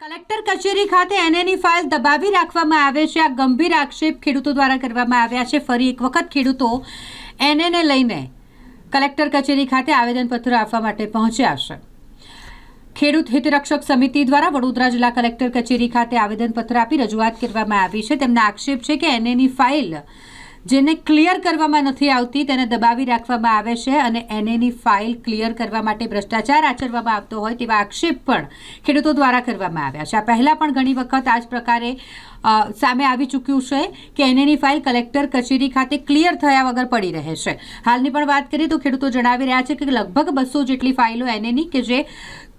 Collector કચેરી ખાતે એનએની file દબાવી રાખવામાં આવે છે. આ ગંભીર આક્ષેપ ખેડૂતો દ્વારા કરવામાં આવ્યા છે. ફરી એક વખત ખેડૂતો એનએને લઈને કલેક્ટર કચેરી ખાતે આવેદનપત્ર આપવા માટે પહોંચ્યા છે. ખેડૂત હિતરક્ષક સમિતિ દ્વારા વડોદરા જિલ્લા કલેક્ટર કચેરી ખાતે આવેદનપત્ર આપી રજૂઆત કરવામાં આવી છે. તેમના આક્ષેપ છે કે એનએની ફાઇલ જેને ક્લિયર કરવામાં નથી આવતી તેને દબાવી રાખવામાં આવે છે અને એનએની ફાઇલ ક્લિયર કરવા માટે ભ્રષ્ટાચાર આચરવામાં આવતો હોય તેવા આક્ષેપ પણ ખેડૂતો દ્વારા કરવામાં આવ્યા છે. આ પહેલાં પણ ઘણી વખત આ જ પ્રકારે સામે આવી ચૂક્યું છે કે એનએની ફાઇલ કલેક્ટર કચેરી ખાતે ક્લિયર થયા વગર પડી રહે છે. હાલની પણ વાત કરીએ તો ખેડૂતો જણાવી રહ્યા છે કે લગભગ બસો જેટલી ફાઇલો એનએની કે જે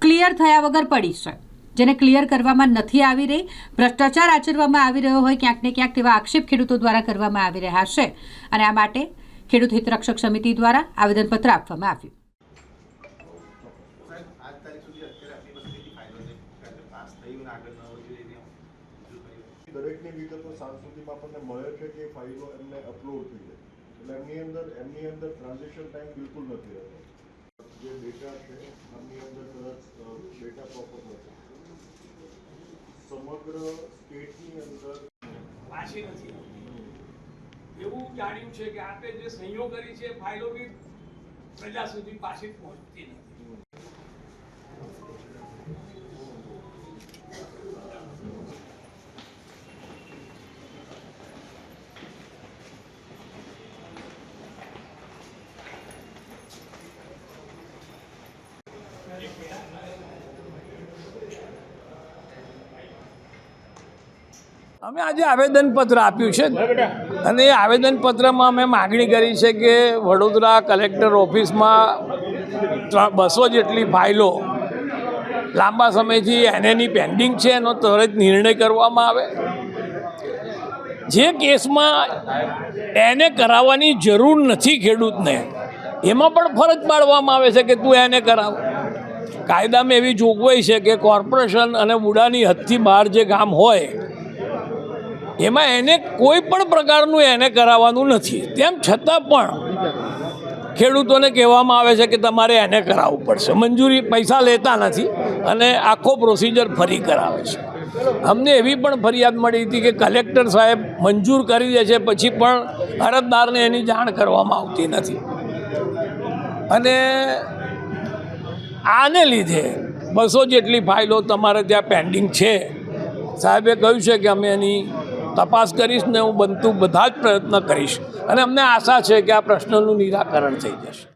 ક્લિયર થયા વગર પડી છે. જેને ક્લિયર કરવામાં નથી આવી રહી ભ્રષ્ટાચાર આચરવામાં આવી રહ્યો હોય ક્યાંક ને ક્યાંક તેવા આક્ષેપ ખેડૂતો દ્વારા કરવામાં આવી રહ્યા છે. અને આ માટે ખેડૂત હિતરક્ષક સમિતિ દ્વારા આવેદનપત્ર આપવામાં આવ્યું. દરેકની વિગતો સાંજ સુધીમાં આપણને મળે છે કે ફાઇલો એમને અપલોડ થઈ જાય. એટલે એમની અંદર એમની અંદર ટ્રાન્ઝેક્શન ટાઈમ બિલકુલ નથી રહેતો. જે ડેટા છે એમની અંદર કદાચ ડેટા પ્રોપર નથી સમગ્ર સ્ટેટની અંદર પાછી નથી. એવું જાણ્યું છે કે આપે જે સહીઓ કરી છે ફાઇલો બી પ્રજા સુધી પાછી પહોંચતી નથી. અમે આજે આવેદનપત્ર આપ્યું છે. અને એ આવેદનપત્રમાં અમે માગણી કરી છે કે વડોદરા કલેક્ટર ઓફિસમાં બસો જેટલી ફાઇલો લાંબા સમયથી એનએની પેન્ડિંગ છે એનો ત્વરિત નિર્ણય કરવામાં આવે. જે કેસમાં એને કરાવવાની જરૂર નથી ખેડૂતને એમાં પણ ફરજ પાડવામાં આવે છે કે તું એને કરાવ. કાયદામાં એવી જોગવાઈ છે કે કોર્પોરેશન અને વુડાની હદથી બહાર જે ગામ હોય એમાં એને કોઈ પણ પ્રકારનું એને કરાવવાનું નથી. તેમ છતાં પણ ખેડૂતોને કહેવામાં આવે છે કે તમારે એને કરાવવું પડશે. મંજૂરી પૈસા લેતા નથી અને આખો પ્રોસિજર ફરી કરાવે છે. અમને એવી પણ ફરિયાદ મળી હતી કે કલેક્ટર સાહેબ મંજૂર કરી દે છે, પછી પણ અરજદારને એની જાણ કરવામાં આવતી નથી. અને આને લીધે બસો જેટલી ફાઇલો તમારે ત્યાં પેન્ડિંગ છે. સાહેબે કહ્યું છે કે અમે એની તપાસ કરીશ ને હું બનતું બધા જ પ્રયત્ન કરીશ. અને અમને આશા છે કે આ પ્રશ્નનું નિરાકરણ થઈ જશે.